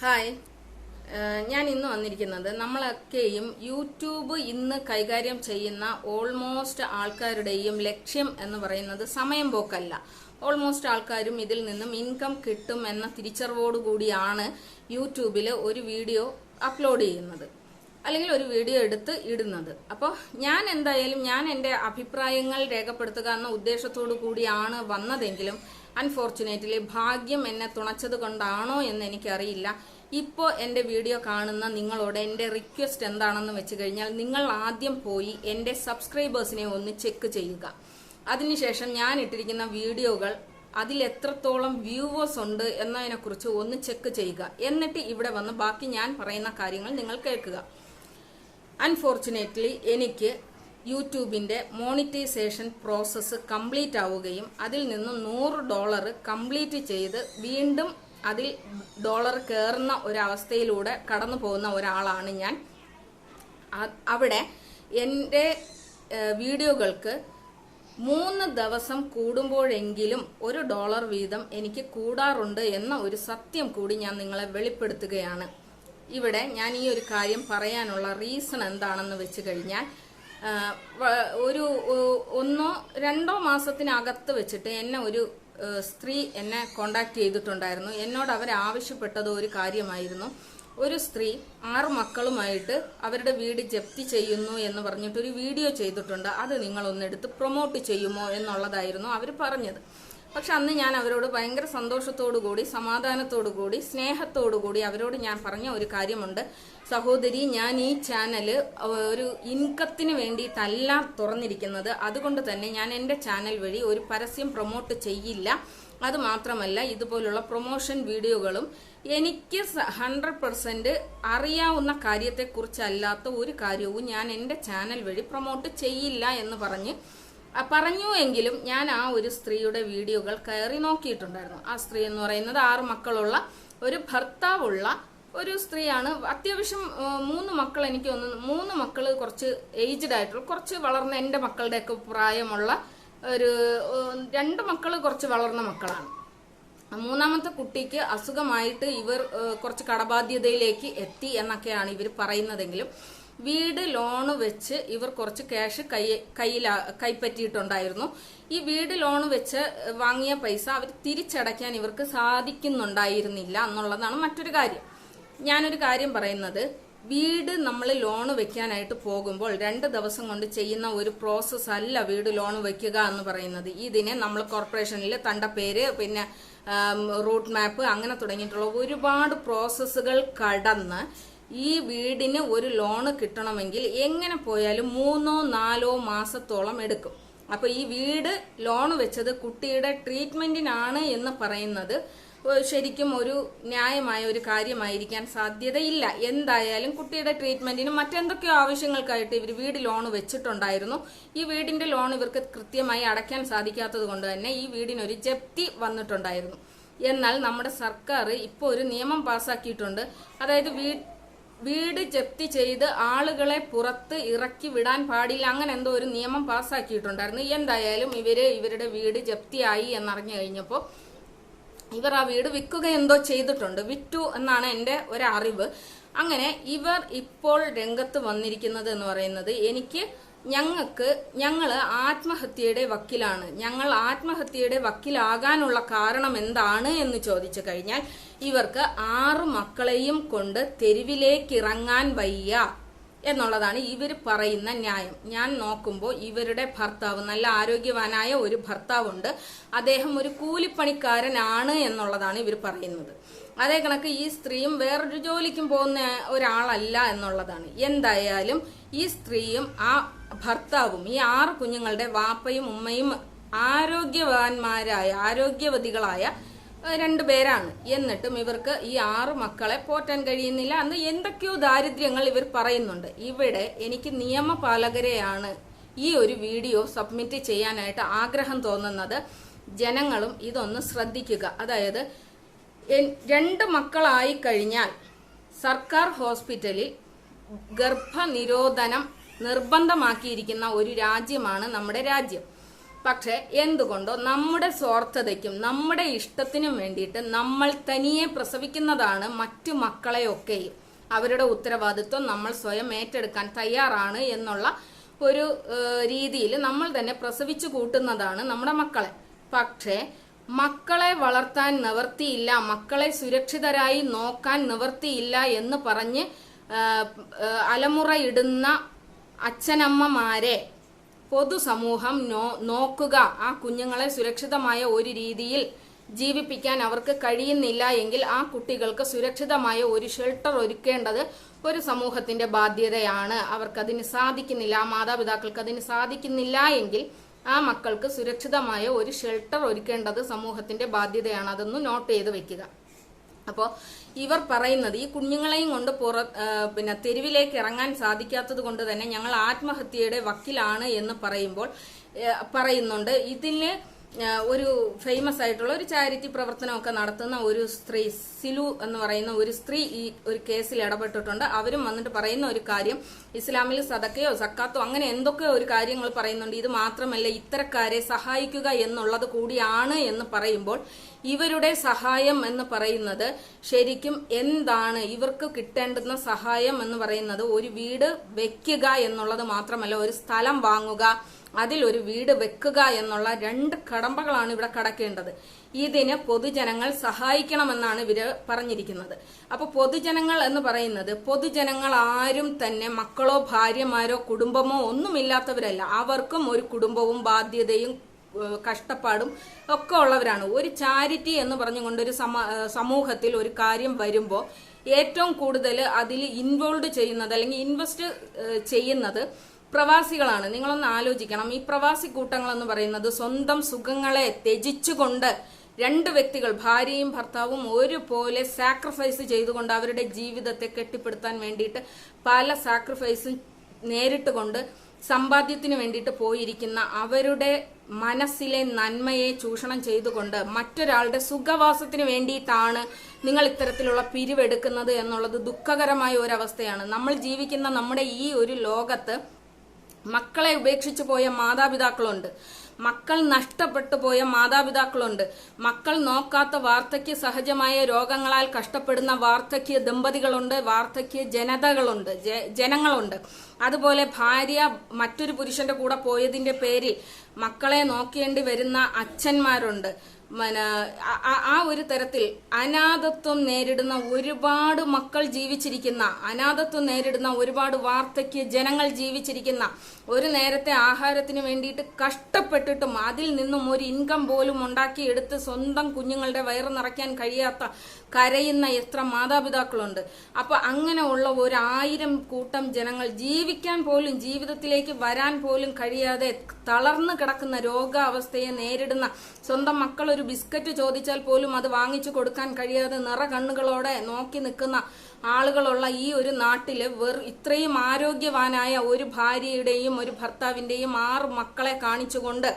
Hi ഞാൻ ഇന്ന് വന്നിരിക്കുന്നത് നമ്മളൊക്കെയും യൂട്യൂബ് ഇന്ന് കൈകാര്യം ചെയ്യുന്ന ഓൾമോസ്റ്റ് ആൾക്കാരുടെയും ലക്ഷ്യം എന്ന് പറയുന്നത് സമയം പോക്കല്ല. ഓൾമോസ്റ്റ് ആൾക്കാരും ഇതിൽ നിന്നും ഇൻകം കിട്ടും എന്ന തിരിച്ചറിവോടു കൂടിയാണ് യൂട്യൂബിൽ ഒരു വീഡിയോ അപ്ലോഡ് ചെയ്യുന്നത്. അല്ലെങ്കിൽ ഒരു വീഡിയോ എടുത്ത് ഇടുന്നത്. അപ്പോൾ ഞാൻ എന്തായാലും ഞാൻ എന്റെ അഭിപ്രായങ്ങൾ രേഖപ്പെടുത്തുക എന്ന ഉദ്ദേശത്തോടു കൂടിയാണ് വന്നതെങ്കിലും അൺഫോർച്ചുനേറ്റ്ലി ഭാഗ്യം എന്നെ തുണച്ചത് കൊണ്ടാണോ എന്ന് എനിക്കറിയില്ല. ഇപ്പോൾ എന്റെ വീഡിയോ കാണുന്ന നിങ്ങളോട് എന്റെ റിക്വസ്റ്റ് എന്താണെന്ന് വെച്ച് കഴിഞ്ഞാൽ നിങ്ങൾ ആദ്യം പോയി എന്റെ സബ്സ്ക്രൈബേഴ്സിനെ ഒന്ന് ചെക്ക് ചെയ്യുക. അതിനുശേഷം ഞാൻ ഇട്ടിരിക്കുന്ന വീഡിയോകൾ അതിൽ എത്രത്തോളം വ്യൂവേഴ്സ് ഉണ്ട് എന്നതിനെക്കുറിച്ച് ഒന്ന് ചെക്ക് ചെയ്യുക. എന്നിട്ട് ഇവിടെ വന്ന് ബാക്കി ഞാൻ പറയുന്ന കാര്യങ്ങൾ നിങ്ങൾ കേൾക്കുക. അൺഫോർച്ചുനേറ്റ്ലി എനിക്ക് യൂട്യൂബിന്റെ മോണിറ്റൈസേഷൻ പ്രോസസ്സ് കംപ്ലീറ്റ് ആവുകയും അതിൽ നിന്നും നൂറ് ഡോളർ കംപ്ലീറ്റ് ചെയ്ത് വീണ്ടും അതിൽ ഡോളർ കയറുന്ന ഒരവസ്ഥയിലൂടെ കടന്നു പോകുന്ന ഒരാളാണ് ഞാൻ. അവിടെ എന്റെ വീഡിയോകൾക്ക് മൂന്ന് ദിവസം കൂടുമ്പോഴെങ്കിലും ഒരു ഡോളർ വീതം എനിക്ക് കൂടാറുണ്ട് എന്ന ഒരു സത്യം കൂടി ഞാൻ നിങ്ങളെ വെളിപ്പെടുത്തുകയാണ്. ഇവിടെ ഞാൻ ഈ ഒരു കാര്യം പറയാനുള്ള റീസൺ എന്താണെന്ന് വെച്ച് കഴിഞ്ഞാൽ ഒരു ഒന്നോ രണ്ടോ മാസത്തിനകത്ത് വെച്ചിട്ട് എന്നെ ഒരു സ്ത്രീ എന്നെ കോണ്ടാക്ട് ചെയ്തിട്ടുണ്ടായിരുന്നു. എന്നോട് അവർ ആവശ്യപ്പെട്ടത് ഒരു കാര്യമായിരുന്നു. ഒരു സ്ത്രീ ആറ് മക്കളുമായിട്ട് അവരുടെ വീട് ജപ്തി ചെയ്യുന്നു എന്ന് പറഞ്ഞിട്ട് ഒരു വീഡിയോ ചെയ്തിട്ടുണ്ട്. അത് നിങ്ങളൊന്നെടുത്ത് പ്രൊമോട്ട് ചെയ്യുമോ എന്നുള്ളതായിരുന്നു അവർ പറഞ്ഞത്. പക്ഷെ അന്ന് ഞാൻ അവരോട് ഭയങ്കര സന്തോഷത്തോടു കൂടി സമാധാനത്തോടു കൂടി സ്നേഹത്തോടു കൂടി അവരോട് ഞാൻ പറഞ്ഞ ഒരു കാര്യമുണ്ട്. സഹോദരി ഞാൻ ഈ ചാനൽ ഒരു ഇൻകത്തിന് വേണ്ടിയിട്ടല്ല തുറന്നിരിക്കുന്നത്. അതുകൊണ്ട് തന്നെ ഞാൻ എന്റെ ചാനൽ വഴി ഒരു പരസ്യം പ്രൊമോട്ട് ചെയ്യില്ല. അത് മാത്രമല്ല ഇതുപോലുള്ള പ്രൊമോഷൻ വീഡിയോകളും എനിക്ക് ഹൺഡ്രഡ് പെർസെന്റ് അറിയാവുന്ന കാര്യത്തെക്കുറിച്ചല്ലാത്ത ഒരു കാര്യവും ഞാൻ എന്റെ ചാനൽ വഴി പ്രൊമോട്ട് ചെയ്യില്ല എന്ന് പറഞ്ഞ് പറഞ്ഞു എങ്കിലും ഞാൻ ആ ഒരു സ്ത്രീയുടെ വീഡിയോകൾ കയറി നോക്കിയിട്ടുണ്ടായിരുന്നു. ആ സ്ത്രീ എന്ന് പറയുന്നത് ആറ് മക്കളുള്ള ഒരു ഭർത്താവുള്ള ഒരു സ്ത്രീയാണ്. അത്യാവശ്യം മൂന്ന് മക്കൾ എനിക്ക് തോന്നുന്നു മൂന്ന് മക്കൾ കുറച്ച് ഏജ്ഡ് ആയിട്ടുള്ള കുറച്ച് വളർന്ന എന്റെ മക്കളുടെയൊക്കെ പ്രായമുള്ള ഒരു രണ്ട് മക്കൾ കുറച്ച് വളർന്ന മക്കളാണ്. മൂന്നാമത്തെ കുട്ടിക്ക് അസുഖമായിട്ട് ഇവർ കുറച്ച് കടബാധ്യതയിലേക്ക് എത്തി എന്നൊക്കെയാണ് ഇവർ പറയുന്നതെങ്കിലും വീട് ലോണ് വെച്ച് ഇവർ കുറച്ച് ക്യാഷ് കൈ കയ്യിൽ കൈപ്പറ്റിയിട്ടുണ്ടായിരുന്നു. ഈ വീട് ലോൺ വെച്ച് വാങ്ങിയ പൈസ അവർ തിരിച്ചടയ്ക്കാൻ ഇവർക്ക് സാധിക്കുന്നുണ്ടായിരുന്നില്ല എന്നുള്ളതാണ് മറ്റൊരു കാര്യം. ഞാനൊരു കാര്യം പറയുന്നത്. വീട് നമ്മൾ ലോൺ വെക്കാനായിട്ട് പോകുമ്പോൾ രണ്ട് ദിവസം കൊണ്ട് ചെയ്യുന്ന ഒരു പ്രോസസ്സ് അല്ല വീട് ലോൺ വെക്കുക എന്ന് പറയുന്നത്. ഇതിനെ നമ്മൾ കോർപ്പറേഷനിൽ തണ്ട പേര് പിന്നെ റൂട്ട് മാപ്പ് അങ്ങനെ തുടങ്ങിയിട്ടുള്ള ഒരുപാട് പ്രോസസ്സുകൾ കടന്ന് ഈ വീടിന് ഒരു ലോണ് കിട്ടണമെങ്കിൽ എങ്ങനെ പോയാലും മൂന്നോ നാലോ മാസത്തോളം എടുക്കും. അപ്പോൾ ഈ വീട് ലോൺ വെച്ചത് കുട്ടിയുടെ ട്രീറ്റ്മെന്റിനാണ് എന്ന് പറയുന്നത് ശരിക്കും ഒരു ന്യായമായ ഒരു കാര്യമായിരിക്കാൻ സാധ്യതയില്ല. എന്തായാലും കുട്ടിയുടെ ട്രീറ്റ്മെന്റിനും മറ്റെന്തൊക്കെയോ ആവശ്യങ്ങൾക്കായിട്ട് ഇവർ വീട് ലോൺ വെച്ചിട്ടുണ്ടായിരുന്നു. ഈ വീടിന്റെ ലോൺ ഇവർക്ക് കൃത്യമായി അടയ്ക്കാൻ സാധിക്കാത്തത് കൊണ്ട് തന്നെ ഈ വീടിനൊരു ജപ്തി വന്നിട്ടുണ്ടായിരുന്നു. എന്നാൽ നമ്മുടെ സർക്കാർ ഇപ്പോൾ ഒരു നിയമം പാസ്സാക്കിയിട്ടുണ്ട് അതായത് വീ വീട് ജപ്തി ചെയ്ത് ആളുകളെ പുറത്ത് ഇറക്കി വിടാൻ പാടില്ല. അങ്ങനെ എന്തോ ഒരു നിയമം പാസ്സാക്കിയിട്ടുണ്ടായിരുന്നു. എന്തായാലും ഇവർ ഇവരുടെ വീട് ജപ്തിയായി എന്നറിഞ്ഞു കഴിഞ്ഞപ്പോൾ ഇവർ ആ വീട് വിൽക്കുക എന്തോ ചെയ്തിട്ടുണ്ട്. വിറ്റു എന്നാണ് എന്റെ ഒരറിവ്. അങ്ങനെ ഇവർ ഇപ്പോൾ രംഗത്ത് വന്നിരിക്കുന്നത് എന്ന് പറയുന്നത് എനിക്ക് ഞങ്ങൾക്ക് ഞങ്ങൾ ആത്മഹത്യയുടെ വക്കിലാണ്. ഞങ്ങൾ ആത്മഹത്യയുടെ വക്കിലാകാനുള്ള കാരണം എന്താണ് എന്ന് ചോദിച്ചു കഴിഞ്ഞാൽ ഇവർക്ക് ആറു മക്കളെയും കൊണ്ട് തെരുവിലേക്കിറങ്ങാൻ വയ്യ എന്നുള്ളതാണ് ഇവർ പറയുന്ന ന്യായം. ഞാൻ നോക്കുമ്പോൾ ഇവരുടെ ഭർത്താവ് നല്ല ആരോഗ്യവാനായ ഒരു ഭർത്താവുണ്ട്. അദ്ദേഹം ഒരു കൂലിപ്പണിക്കാരനാണ് എന്നുള്ളതാണ് ഇവർ പറയുന്നത്. അതേ കണക്ക് ഈ സ്ത്രീയും വേറൊരു ജോലിക്കും പോകുന്ന ഒരാളല്ല എന്നുള്ളതാണ്. എന്തായാലും ഈ സ്ത്രീയും ആ ഭർത്താവും ഈ ആറ് കുഞ്ഞുങ്ങളുടെ വാപ്പയും ഉമ്മയും ആരോഗ്യവാന്മാരായ ആരോഗ്യവതികളായ രണ്ടു പേരാണ്. എന്നിട്ടും ഇവർക്ക് ഈ ആറ് മക്കളെ പോറ്റാൻ കഴിയുന്നില്ല അന്ന് എന്തൊക്കെയോ ദാരിദ്ര്യങ്ങൾ ഇവർ പറയുന്നുണ്ട്. ഇവിടെ എനിക്ക് നിയമപാലകരെയാണ് ഈ ഒരു വീഡിയോ സബ്മിറ്റ് ചെയ്യാനായിട്ട് ആഗ്രഹം തോന്നുന്നത്. ജനങ്ങളും ഇതൊന്ന് ശ്രദ്ധിക്കുക. അതായത് രണ്ട് മക്കളായി കഴിഞ്ഞാൽ സർക്കാർ ഹോസ്പിറ്റലിൽ ഗർഭനിരോധനം നിർബന്ധമാക്കിയിരിക്കുന്ന ഒരു രാജ്യമാണ് നമ്മുടെ രാജ്യം. പക്ഷെ എന്തുകൊണ്ടോ നമ്മുടെ സ്വാർത്ഥതയ്ക്കും നമ്മുടെ ഇഷ്ടത്തിനും വേണ്ടിയിട്ട് നമ്മൾ തനിയെ പ്രസവിക്കുന്നതാണ് മറ്റു മക്കളെയൊക്കെയും അവരുടെ ഉത്തരവാദിത്വം നമ്മൾ സ്വയം ഏറ്റെടുക്കാൻ തയ്യാറാണ് എന്നുള്ള ഒരു രീതിയിൽ നമ്മൾ തന്നെ പ്രസവിച്ചു കൂട്ടുന്നതാണ് നമ്മുടെ മക്കളെ. പക്ഷേ മക്കളെ വളർത്താൻ നിവർത്തിയില്ല മക്കളെ സുരക്ഷിതരായി നോക്കാൻ നിവർത്തിയില്ല എന്ന് പറഞ്ഞ് അലമുറയിടുന്ന അച്ഛനമ്മമാരെ പൊതുസമൂഹം നോ നോക്കുക. ആ കുഞ്ഞുങ്ങളെ സുരക്ഷിതമായ ഒരു രീതിയിൽ ജീവിപ്പിക്കാൻ അവർക്ക് കഴിയുന്നില്ല എങ്കിൽ ആ കുട്ടികൾക്ക് സുരക്ഷിതമായ ഒരു ഷെൽട്ടർ ഒരുക്കേണ്ടത് ഒരു സമൂഹത്തിന്റെ ബാധ്യതയാണ്. അവർക്കതിന് സാധിക്കുന്നില്ല ആ മാതാപിതാക്കൾക്ക് അതിന് സാധിക്കുന്നില്ല എങ്കിൽ ആ മക്കൾക്ക് സുരക്ഷിതമായ ഒരു ഷെൽട്ടർ ഒരുക്കേണ്ടത് സമൂഹത്തിന്റെ ബാധ്യതയാണ്. അതൊന്ന് നോട്ട് ചെയ്ത് വെക്കുക. അപ്പോൾ ഇവർ പറയുന്നത് ഈ കുഞ്ഞുങ്ങളെയും കൊണ്ട് പുറ പിന്നെ തെരുവിലേക്ക് ഇറങ്ങാൻ സാധിക്കാത്തത് കൊണ്ട് തന്നെ ഞങ്ങൾ ആത്മഹത്യയുടെ വക്കിലാണ് എന്ന് പറയുമ്പോൾ പറയുന്നുണ്ട്. ഇതിന് ഒരു ഫേമസ് ആയിട്ടുള്ള ഒരു ചാരിറ്റി പ്രവർത്തനമൊക്കെ നടത്തുന്ന ഒരു സ്ത്രീ സിലു എന്ന് പറയുന്ന ഒരു സ്ത്രീ ഈ ഒരു കേസിൽ ഇടപെട്ടിട്ടുണ്ട്. അവരും വന്നിട്ട് പറയുന്ന ഒരു കാര്യം ഇസ്ലാമിൽ സദക്കയോ സക്കാത്തോ അങ്ങനെ എന്തൊക്കെ ഒരു കാര്യങ്ങൾ പറയുന്നുണ്ട്. ഇത് മാത്രമല്ല ഇത്തരക്കാരെ സഹായിക്കുക എന്നുള്ളത് കൂടിയാണ് എന്ന് പറയുമ്പോൾ ഇവരുടെ സഹായം എന്ന് പറയുന്നത് ശരിക്കും എന്താണ്? ഇവർക്ക് കിട്ടേണ്ടുന്ന സഹായം എന്ന് പറയുന്നത് ഒരു വീട് വെക്കുക എന്നുള്ളത് മാത്രമല്ല ഒരു സ്ഥലം വാങ്ങുക അതിൽ ഒരു വീട് വെക്കുക എന്നുള്ള രണ്ട് കടമ്പകളാണ് ഇവിടെ കടക്കേണ്ടത്. ഇതിന് പൊതുജനങ്ങൾ സഹായിക്കണമെന്നാണ് ഇവർ പറഞ്ഞിരിക്കുന്നത്. അപ്പൊ പൊതുജനങ്ങൾ എന്ന് പറയുന്നത് പൊതുജനങ്ങൾ ആരും തന്നെ മക്കളോ ഭാര്യമാരോ കുടുംബമോ ഒന്നുമില്ലാത്തവരല്ല. അവർക്കും ഒരു കുടുംബവും ബാധ്യതയും കഷ്ടപ്പാടും ഒക്കെ ഉള്ളവരാണ്. ഒരു ചാരിറ്റി എന്ന് പറഞ്ഞുകൊണ്ട് ഒരു സമൂഹത്തിൽ ഒരു കാര്യം വരുമ്പോൾ ഏറ്റവും കൂടുതൽ അതിൽ ഇൻവോൾവ് ചെയ്യുന്നത് അല്ലെങ്കിൽ ഇൻവെസ്റ്റ് ചെയ്യുന്നത് പ്രവാസികളാണ്. നിങ്ങളൊന്ന് ആലോചിക്കണം. ഈ പ്രവാസി കൂട്ടങ്ങൾ എന്ന് പറയുന്നത് സ്വന്തം സുഖങ്ങളെ ത്യജിച്ചുകൊണ്ട് രണ്ട് വ്യക്തികൾ ഭാര്യയും ഭർത്താവും ഒരുപോലെ സാക്രിഫൈസ് ചെയ്തുകൊണ്ട് അവരുടെ ജീവിതത്തെ കെട്ടിപ്പടുത്താൻ വേണ്ടിയിട്ട് പല സാക്രിഫൈസും നേരിട്ട് കൊണ്ട് സമ്പാദ്യത്തിന് വേണ്ടിയിട്ട് പോയിരിക്കുന്ന അവരുടെ മനസ്സിലെ നന്മയെ ചൂഷണം ചെയ്തുകൊണ്ട് മറ്റൊരാളുടെ സുഖവാസത്തിന് വേണ്ടിയിട്ടാണ് നിങ്ങൾ ഇത്തരത്തിലുള്ള പിരിവെടുക്കുന്നത് എന്നുള്ളത് ദുഃഖകരമായ ഒരവസ്ഥയാണ് നമ്മൾ ജീവിക്കുന്ന നമ്മുടെ ഈ ഒരു ലോകത്ത് മക്കളെ ഉപേക്ഷിച്ചു പോയ മാതാപിതാക്കളുണ്ട്. മക്കൾ നഷ്ടപ്പെട്ടു പോയ മാതാപിതാക്കളുണ്ട്. മക്കൾ നോക്കാത്ത വാർദ്ധക്യ സഹജമായ രോഗങ്ങളാൽ കഷ്ടപ്പെടുന്ന വാർദ്ധക്യ ദമ്പതികളുണ്ട് വാർദ്ധക്യ ജനതകളുണ്ട് ജനങ്ങളുണ്ട്. അതുപോലെ ഭാര്യ മറ്റൊരു പുരുഷന്റെ കൂടെ പോയതിന്റെ പേരിൽ മക്കളെ നോക്കേണ്ടി വരുന്ന അച്ഛന്മാരുണ്ട്. ആ- ഒരു തരത്തിൽ അനാഥത്വം നേരിടുന്ന ഒരുപാട് മക്കൾ ജീവിച്ചിരിക്കുന്ന അനാഥത്വം നേരിടുന്ന ഒരുപാട് വാർദ്ധക്യ ജനങ്ങൾ ജീവിച്ചിരിക്കുന്ന ഒരു നേരത്തെ ആഹാരത്തിന് വേണ്ടിയിട്ട് കഷ്ടപ്പെട്ടിട്ടും അതിൽ നിന്നും ഒരു ഇൻകം പോലും ഉണ്ടാക്കിയെടുത്ത് സ്വന്തം കുഞ്ഞുങ്ങളുടെ വയറ് നിറയ്ക്കാൻ കഴിയാത്ത കരയുന്ന എത്ര മാതാപിതാക്കളുണ്ട്. അപ്പൊ അങ്ങനെയുള്ള ഒരായിരം കൂട്ടം ജനങ്ങൾ ജീവിക്കാൻ പോലും ജീവിതത്തിലേക്ക് വരാൻ പോലും കഴിയാതെ തളർന്നു കിടക്കുന്ന രോഗാവസ്ഥയെ നേരിടുന്ന സ്വന്തം മക്കൾ ഒരു ബിസ്ക്കറ്റ് ചോദിച്ചാൽ പോലും അത് വാങ്ങിച്ചു കൊടുക്കാൻ കഴിയാതെ നിറ കണ്ണുകളോടെ നോക്കി നിൽക്കുന്ന ആളുകളുള്ള ഈ ഒരു നാട്ടിൽ വെറു ഇത്രയും ആരോഗ്യവാനായ ഒരു ഭാര്യയുടെയും ഒരു ഭർത്താവിന്റെയും ആറ് മക്കളെ കാണിച്ചുകൊണ്ട്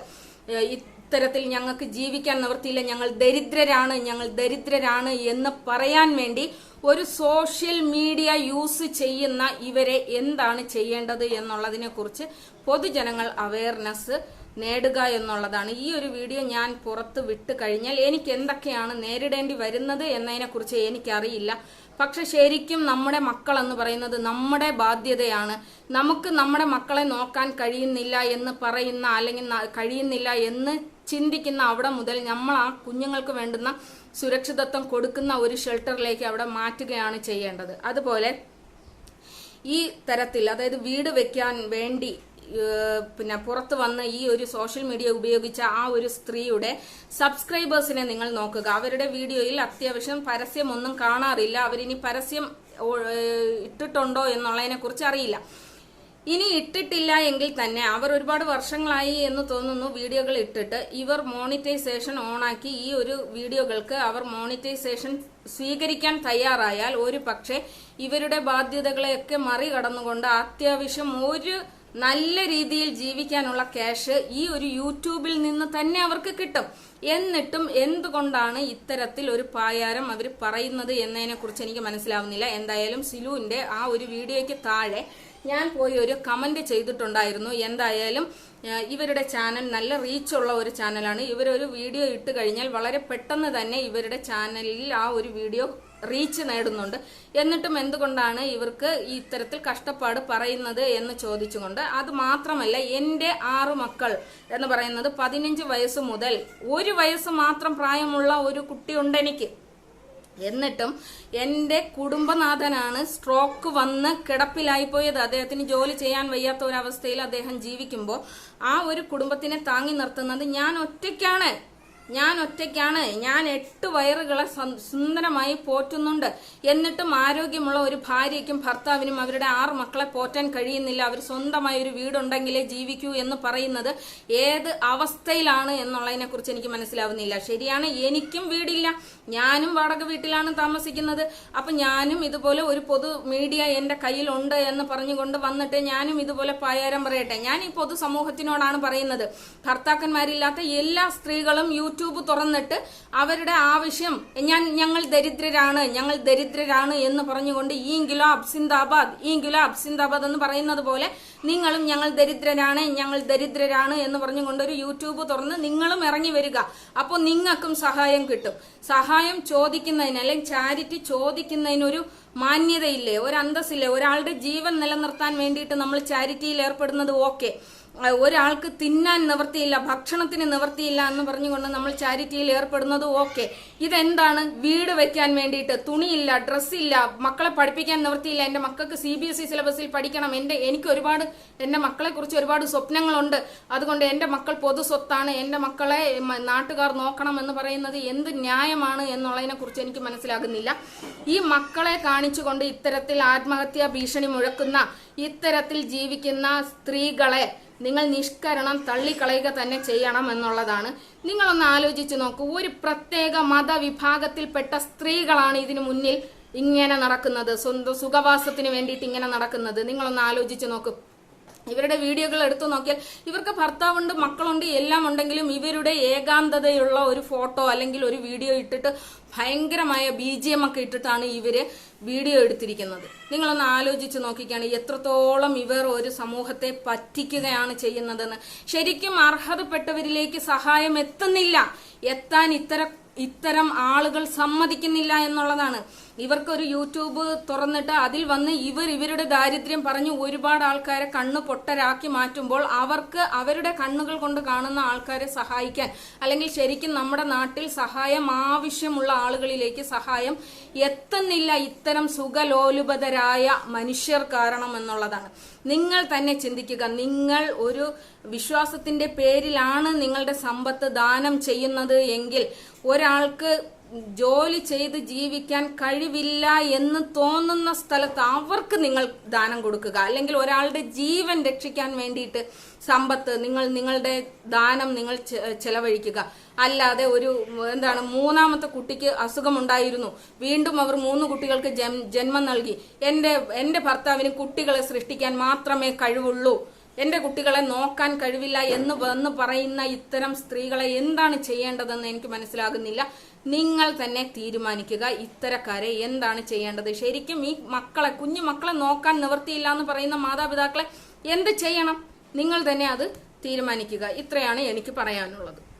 ഇത്തരത്തിൽ ഞങ്ങൾക്ക് ജീവിക്കാൻ നിവൃത്തിയില്ല ഞങ്ങൾ ദരിദ്രരാണ് ഞങ്ങൾ ദരിദ്രരാണ് എന്ന് പറയാൻ വേണ്ടി ഒരു സോഷ്യൽ മീഡിയ യൂസ് ചെയ്യുന്ന ഇവരെ എന്താണ് ചെയ്യേണ്ടത് എന്നുള്ളതിനെ കുറിച്ച് പൊതുജനങ്ങൾ അവയർനെസ് നേടുക എന്നുള്ളതാണ്. ഈ ഒരു വീഡിയോ ഞാൻ പുറത്ത് വിട്ട് കഴിഞ്ഞാൽ എനിക്ക് എന്തൊക്കെയാണ് നേരിടേണ്ടി വരുന്നത് എന്നതിനെക്കുറിച്ച് എനിക്കറിയില്ല. പക്ഷെ ശരിക്കും നമ്മുടെ മക്കൾ എന്ന് പറയുന്നത് നമ്മുടെ ബാധ്യതയാണ്. നമുക്ക് നമ്മുടെ മക്കളെ നോക്കാൻ കഴിയുന്നില്ല എന്ന് പറയുന്ന അല്ലെങ്കിൽ കഴിയുന്നില്ല എന്ന് ചിന്തിക്കുന്ന അവിടെ മുതൽ നമ്മൾ ആ കുഞ്ഞുങ്ങൾക്ക് വേണ്ടുന്ന സുരക്ഷിതത്വം കൊടുക്കുന്ന ഒരു ഷെൽട്ടറിലേക്ക് അവിടെ മാറ്റുകയാണ് ചെയ്യേണ്ടത്. അതുപോലെ ഈ തരത്തിൽ അതായത് വീട് വെക്കാൻ വേണ്ടി പിന്നെ പുറത്ത് വന്ന ഈ ഒരു സോഷ്യൽ മീഡിയ ഉപയോഗിച്ച ആ ഒരു സ്ത്രീയുടെ സബ്സ്ക്രൈബേഴ്സിനെ നിങ്ങൾ നോക്കുക. അവരുടെ വീഡിയോയിൽ അത്യാവശ്യം പരസ്യം ഒന്നും കാണാറില്ല. അവരിനി പരസ്യം ഇട്ടിട്ടുണ്ടോ എന്നുള്ളതിനെ കുറിച്ച് അറിയില്ല. ഇനി ഇട്ടിട്ടില്ല എങ്കിൽ തന്നെ അവർ ഒരുപാട് വർഷങ്ങളായി എന്ന് തോന്നുന്നു വീഡിയോകൾ ഇട്ടിട്ട്. ഇവർ മോണിറ്റൈസേഷൻ ഓണാക്കി ഈ ഒരു വീഡിയോകൾക്ക് അവർ മോണിറ്റൈസേഷൻ സ്വീകരിക്കാൻ തയ്യാറായാൽ ഒരു പക്ഷേ ഇവരുടെ ബാധ്യതകളെയൊക്കെ മറികടന്നുകൊണ്ട് അത്യാവശ്യം ഒരു നല്ല രീതിയിൽ ജീവിക്കാനുള്ള ക്യാഷ് ഈ ഒരു യൂട്യൂബിൽ നിന്ന് തന്നെ അവർക്ക് കിട്ടും. എന്നിട്ടും എന്തുകൊണ്ടാണ് ഇത്തരത്തിൽ ഒരു പായാരം അവർ പറയുന്നത് എന്നതിനെക്കുറിച്ച് എനിക്ക് മനസ്സിലാവുന്നില്ല. എന്തായാലും സിലുവിന്റെ ആ ഒരു വീഡിയോയ്ക്ക് താഴെ ഞാൻ പോയി ഒരു കമന്റ് ചെയ്തിട്ടുണ്ടായിരുന്നു. എന്തായാലും ഇവരുടെ ചാനൽ നല്ല റീച്ചുള്ള ഒരു ചാനലാണ് ഇവരൊരു വീഡിയോ ഇട്ട് കഴിഞ്ഞാൽ വളരെ പെട്ടെന്ന് തന്നെ ഇവരുടെ ചാനലിൽ ആ ഒരു വീഡിയോ റീച്ച് നേടുന്നുണ്ട്. എന്നിട്ടും എന്തുകൊണ്ടാണ് ഇവർക്ക് ഇത്തരത്തിൽ കഷ്ടപ്പാട് പറയുന്നത് എന്ന് ചോദിച്ചുകൊണ്ട് അത് മാത്രമല്ല എന്റെ ആറ് മക്കൾ എന്ന് പറയുന്നത് പതിനഞ്ച് വയസ്സ് മുതൽ ഒരു വയസ്സ് മാത്രം പ്രായമുള്ള ഒരു കുട്ടിയുണ്ട് എനിക്ക് എന്നിട്ടും എന്റെ കുടുംബനാഥനാണ് സ്ട്രോക്ക് വന്ന് കിടപ്പിലായി പോയത് അദ്ദേഹത്തിന് ജോലി ചെയ്യാൻ വയ്യാത്ത ഒരവസ്ഥയിൽ അദ്ദേഹം ജീവിക്കുമ്പോൾ ആ ഒരു കുടുംബത്തിനെ താങ്ങി നിർത്തുന്നത് ഞാൻ ഒറ്റയ്ക്കാണ്. ഞാൻ ഒറ്റയ്ക്കാണ്. ഞാൻ എട്ട് വയറുകളെ സുന്ദരമായി പോറ്റുന്നുണ്ട്. എന്നിട്ടും ആരോഗ്യമുള്ള ഒരു ഭാര്യയ്ക്കും ഭർത്താവിനും അവരുടെ ആറ് മക്കളെ പോറ്റാൻ കഴിയുന്നില്ല. അവർ സ്വന്തമായി ഒരു വീടുണ്ടെങ്കിലേ ജീവിക്കൂ എന്ന് പറയുന്നത് ഏത് അവസ്ഥയിലാണ് എന്നുള്ളതിനെ കുറിച്ച് എനിക്ക് മനസ്സിലാവുന്നില്ല. ശരിയാണ് എനിക്കും വീടില്ല. ഞാനും വാടക വീട്ടിലാണ് താമസിക്കുന്നത്. അപ്പൊ ഞാനും ഇതുപോലെ ഒരു പൊതു മീഡിയ എന്റെ കയ്യിലുണ്ട് എന്ന് പറഞ്ഞുകൊണ്ട് വന്നിട്ട് ഞാനും ഇതുപോലെ പായാരം പറയട്ടെ. ഞാൻ ഈ പൊതു സമൂഹത്തിനോടാണ് പറയുന്നത്. ഭർത്താക്കന്മാരില്ലാത്ത എല്ലാ സ്ത്രീകളും യൂട്യൂബ് തുറന്നിട്ട് അവരുടെ ആവശ്യം ഞാൻ ഞങ്ങൾ ദരിദ്രരാണ് ഞങ്ങൾ ദരിദ്രരാണ് എന്ന് പറഞ്ഞുകൊണ്ട് ഈ ഗുലാബ് അബ്സിന്ദാബാദ് ഈ ഗുലാബ് അബ്സിന്ദാബാദ് എന്ന് പറയുന്നത് പോലെ നിങ്ങളും ഞങ്ങൾ ദരിദ്രരാണ് ഞങ്ങൾ ദരിദ്രരാണ് എന്ന് പറഞ്ഞുകൊണ്ട് ഒരു യൂട്യൂബ് തുറന്ന് നിങ്ങളും ഇറങ്ങി വരിക. അപ്പോൾ നിങ്ങൾക്കും സഹായം കിട്ടും. സഹായം ചോദിക്കുന്നതിന് അല്ലെങ്കിൽ ചാരിറ്റി ചോദിക്കുന്നതിനൊരു മാന്യതയില്ലേ ഒരു അന്തസ്സില്ലേ? ഒരാളുടെ ജീവൻ നിലനിർത്താൻ വേണ്ടിയിട്ട് നമ്മൾ ചാരിറ്റിയിൽ ഏർപ്പെടുന്നത് ഓക്കെ. ഒരാൾക്ക് തിന്നാൻ നിവർത്തിയില്ല ഭക്ഷണത്തിന് നിവർത്തിയില്ല എന്ന് പറഞ്ഞുകൊണ്ട് നമ്മൾ ചാരിറ്റിയിൽ ഏർപ്പെടുന്നത് ഓക്കെ. ഇതെന്താണ്? വീട് വെക്കാൻ വേണ്ടിയിട്ട് തുണിയില്ല ഡ്രസ്സില്ല മക്കളെ പഠിപ്പിക്കാൻ നിവർത്തിയില്ല എന്റെ മക്കൾക്ക് സി ബി എസ് ഇ സിലബസിൽ പഠിക്കണം. എന്റെ എനിക്ക് ഒരുപാട് എന്റെ മക്കളെ കുറിച്ച് ഒരുപാട് സ്വപ്നങ്ങളുണ്ട്. അതുകൊണ്ട് എന്റെ മക്കൾ പൊതു സ്വത്താണ്. എന്റെ മക്കളെ നാട്ടുകാർ നോക്കണം എന്ന് പറയുന്നത് എന്ത് ന്യായമാണ് എന്നുള്ളതിനെ കുറിച്ച് എനിക്ക് മനസ്സിലാകുന്നില്ല. ഈ മക്കളെ കാണിച്ചുകൊണ്ട് ഇത്തരത്തിൽ ആത്മഹത്യാ ഭീഷണി മുഴക്കുന്ന ഇത്തരത്തിൽ ജീവിക്കുന്ന സ്ത്രീകളെ നിങ്ങൾ നിഷ്കരണം തള്ളിക്കളയുക തന്നെ ചെയ്യണം എന്നുള്ളതാണ്. നിങ്ങളൊന്ന് ആലോചിച്ച് നോക്കൂ. ഒരു പ്രത്യേക മതവിഭാഗത്തിൽപ്പെട്ട സ്ത്രീകളാണ് ഇതിനു മുന്നിൽ ഇങ്ങനെ നടക്കുന്നത്. സ്വന്തം സുഖവാസത്തിന് വേണ്ടിയിട്ട് ഇങ്ങനെ നടക്കുന്നത്. നിങ്ങളൊന്ന് ആലോചിച്ച് നോക്കൂ. ഇവരുടെ വീഡിയോകൾ എടുത്തു നോക്കിയാൽ ഇവർക്ക് ഭർത്താവുണ്ട് മക്കളുണ്ട് എല്ലാം ഉണ്ടെങ്കിലും ഇവരുടെ ഏകാന്തതയുള്ള ഒരു ഫോട്ടോ അല്ലെങ്കിൽ ഒരു വീഡിയോ ഇട്ടിട്ട് ഭയങ്കരമായ ബി ജി എം ഒക്കെ ഇട്ടിട്ടാണ് ഇവർ വീഡിയോ എടുത്തിരിക്കുന്നത്. നിങ്ങളൊന്ന് ആലോചിച്ച് നോക്കിക്കാണ് എത്രത്തോളം ഇവർ ഒരു സമൂഹത്തെ പറ്റിക്കുകയാണ് ചെയ്യുന്നതെന്ന്. ശരിക്കും അർഹതപ്പെട്ടവരിലേക്ക് സഹായം എത്തുന്നില്ല. എത്താൻ ഇത്തരം ഇത്തരം ആളുകൾ സമ്മതിക്കുന്നില്ല എന്നുള്ളതാണ്. ഇവർക്കൊരു യൂട്യൂബ് തുറന്നിട്ട് അതിൽ വന്ന് ഇവർ ഇവരുടെ ദാരിദ്ര്യം പറഞ്ഞ് ഒരുപാട് ആൾക്കാരെ കണ്ണ് പൊട്ടരാക്കി മാറ്റുമ്പോൾ അവർക്ക് അവരുടെ കണ്ണുകൾ കൊണ്ട് കാണുന്ന ആൾക്കാരെ സഹായിക്കാൻ അല്ലെങ്കിൽ ശരിക്കും നമ്മുടെ നാട്ടിൽ സഹായം ആവശ്യമുള്ള ആളുകളിലേക്ക് സഹായം എത്തുന്നില്ല ഇത്തരം സുഖലോലുപതരായ മനുഷ്യർ കാരണം എന്നുള്ളതാണ്. നിങ്ങൾ തന്നെ ചിന്തിക്കുക നിങ്ങൾ ഒരു വിശ്വാസത്തിന്റെ പേരിലാണ് നിങ്ങളുടെ സമ്പത്ത് ദാനം ചെയ്യുന്നത് എങ്കിൽ ഒരാൾക്ക് ജോലി ചെയ്ത് ജീവിക്കാൻ കഴിവില്ല എന്ന് തോന്നുന്ന സ്ഥലത്ത് അവർക്ക് നിങ്ങൾ ദാനം കൊടുക്കുക. അല്ലെങ്കിൽ ഒരാളുടെ ജീവൻ രക്ഷിക്കാൻ വേണ്ടിയിട്ട് സമ്പത്ത് നിങ്ങൾ നിങ്ങളുടെ ദാനം നിങ്ങൾ ചെലവഴിക്കുക. അല്ലാതെ ഒരു എന്താണ് മൂന്നാമത്തെ കുട്ടിക്ക് അസുഖമുണ്ടായിരുന്നു. വീണ്ടും അവർ മൂന്ന് കുട്ടികൾക്ക് ജന്മം നൽകി. എന്റെ എന്റെ ഭർത്താവിന് കുട്ടികളെ സൃഷ്ടിക്കാൻ മാത്രമേ കഴിവുള്ളൂ. എന്റെ കുട്ടികളെ നോക്കാൻ കഴിവില്ല എന്ന് വന്ന് പറയുന്ന ഇത്തരം സ്ത്രീകളെ എന്താണ് ചെയ്യേണ്ടതെന്ന് എനിക്ക് മനസ്സിലാകുന്നില്ല. നിങ്ങൾ തന്നെ തീരുമാനിക്കുക. ഇത്തരക്കാരെ എന്താണ് ചെയ്യേണ്ടത്? ശരിക്കും ഈ മക്കളെ കുഞ്ഞു മക്കളെ നോക്കാൻ നിവൃത്തിയില്ല എന്ന് പറയുന്ന മാതാപിതാക്കളെ എന്ത് ചെയ്യണം? നിങ്ങൾ തന്നെ അത് തീരുമാനിക്കുക. ഇത്രയാണ് എനിക്ക് പറയാനുള്ളത്.